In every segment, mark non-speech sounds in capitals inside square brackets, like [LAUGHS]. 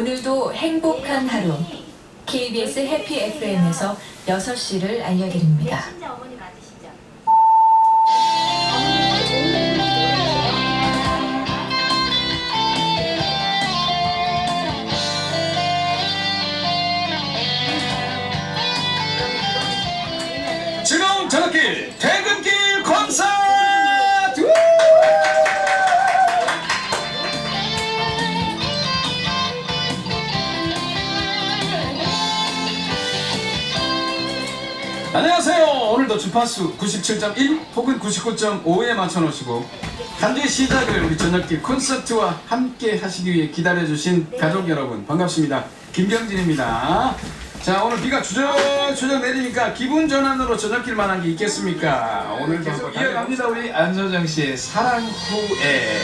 오늘도 행복한 하루 KBS 해피 FM에서 6시를 알려드립니다. 주파수 97.1 혹은 99.5에 맞춰 놓으시고 한 주의 시작을 우리 저녁길 콘서트와 함께 하시기 위해 기다려주신 가족 여러분 반갑습니다. 김경진입니다. 자 오늘 비가 주저주저 내리니까 기분 전환으로 저녁길 만한 게 있겠습니까? 오늘 계속 이어갑니다 우리 안소정 씨의 사랑 후에.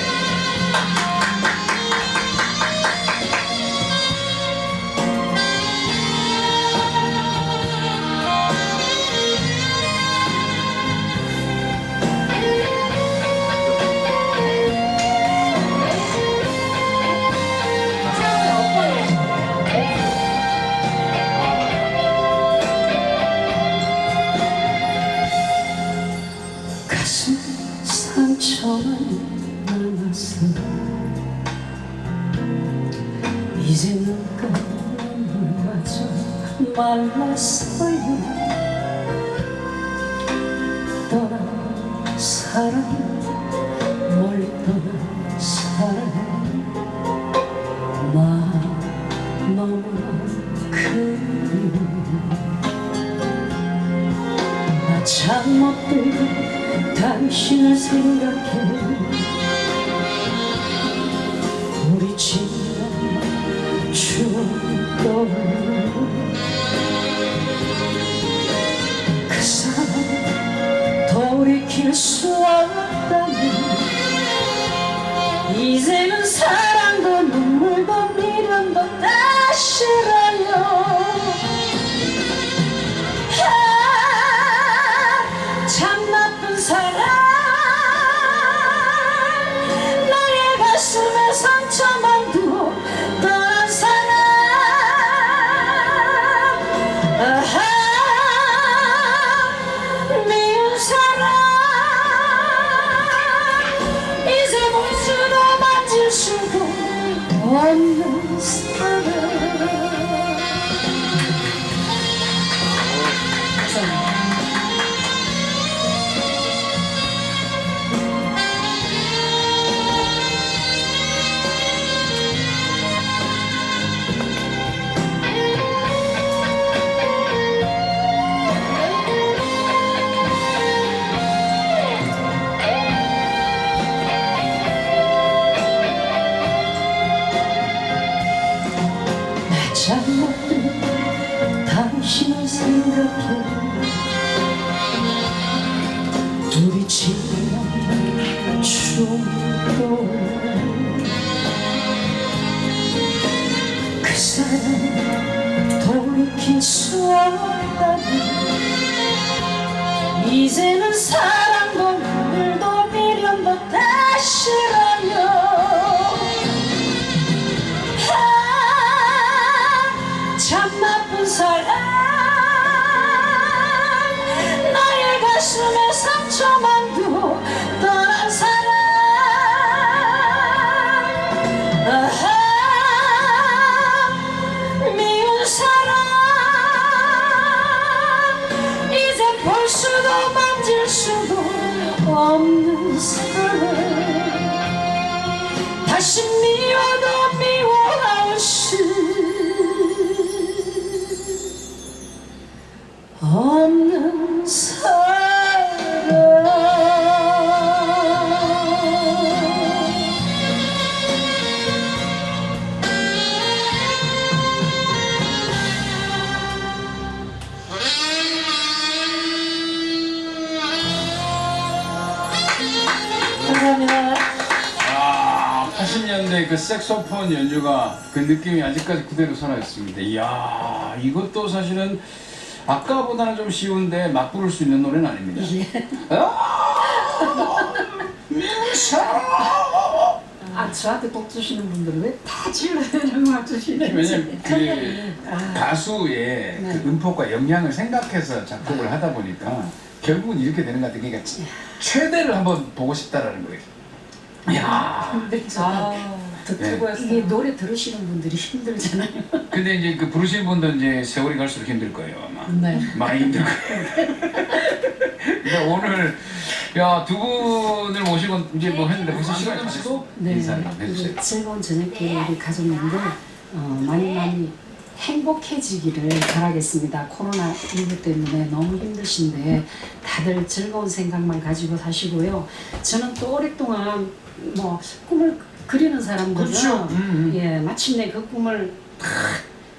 이제 눈가 눈물마저 말랐어요. 떠난 사랑 멀리 떠난 사랑 나 너무나 그리워 나잠못 들고 당신을 생각해 그 사람 돌이킬 수 없다면 이제 없는 지난 추억도 그 사람 돌이킬 수 없다면 이제는 사랑도 눈물도 미련도 다시라며 아, 참 다시 미워도 미워할 수 80년대 그 색소폰 연주가 그 느낌이 아직까지 그대로 살아있습니다. 이야, 이것도 사실은 아까보다는 좀 쉬운데 막 부를 수 있는 노래는 아닙니다. 아, 미운 사랑. 아 저한테 곡 주시는 분들은 왜다 질러내는 막 주시는지 왜냐면 그 아, 가수의 네. 그 음폭과 영향을 생각해서 작곡을 하다 보니까 결국은 이렇게 되는 것 같아요. 그러니까 최대를 한번 보고 싶다라는 거예요. 이야. 힘들죠. 아, 듣고 이게 노래 들으시는 분들이 힘들잖아요. [LAUGHS] 근데 이제 그 부르시는 분도 이제 세월이 갈수록 힘들 거예요 아마. 네. 많이 힘들 거예요. 근데 [LAUGHS] 오늘 야 두 분을 모시고 이제 뭐 했는데 벌써 시간이 다 됐어. 네. 인사를 좀 해주세요. 즐거운 저녁기를 우리 가족님들 어, 많이 많이 행복해지기를 바라겠습니다. 코로나 19 때문에 너무 힘드신데 다들 즐거운 생각만 가지고 사시고요. 저는 또 오랫동안 뭐 꿈을 그리는 사람들은 그렇죠. 음, 음. 예 마침내 그 꿈을 다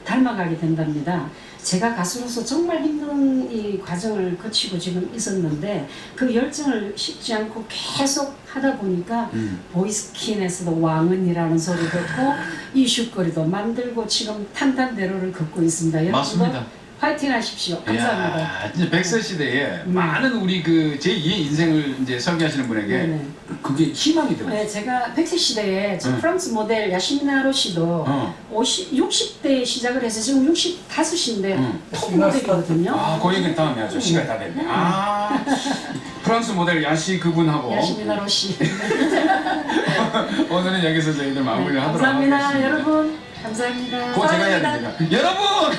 닮아가게 된답니다. 제가 가수로서 정말 힘든 이 과정을 거치고 지금 있었는데 그 열정을 식지 않고 계속 하다 보니까 음. 보이스킨에서도 왕은이라는 소리 듣고 이슈거리도 만들고 지금 탄탄대로를 걷고 있습니다. 여러분도 맞습니다. 화이팅 하십시오. 감사합니다. 이야, 진짜 백세 시대에 네. 많은 우리 그 제2의 인생을 이제 설계하시는 분에게 네네. 그게 희망이 되고. 네, 제가 백세 시대에 저 응. 프랑스 모델 야시미나로 씨도 어. 50, 60대에 시작을 해서 지금 65인데 응. 톱 모델이거든요. 아, 그 얘기는 다음에 하죠. 시간이 다 됐네. 아, 프랑스 모델 야시 그분하고 야시미나로 씨. [LAUGHS] 오늘은 여기서 저희들 마무리를 하도록 감사합니다, 하겠습니다. 여러분. 감사합니다. 그거 제가 해야 됩니다. 여러분!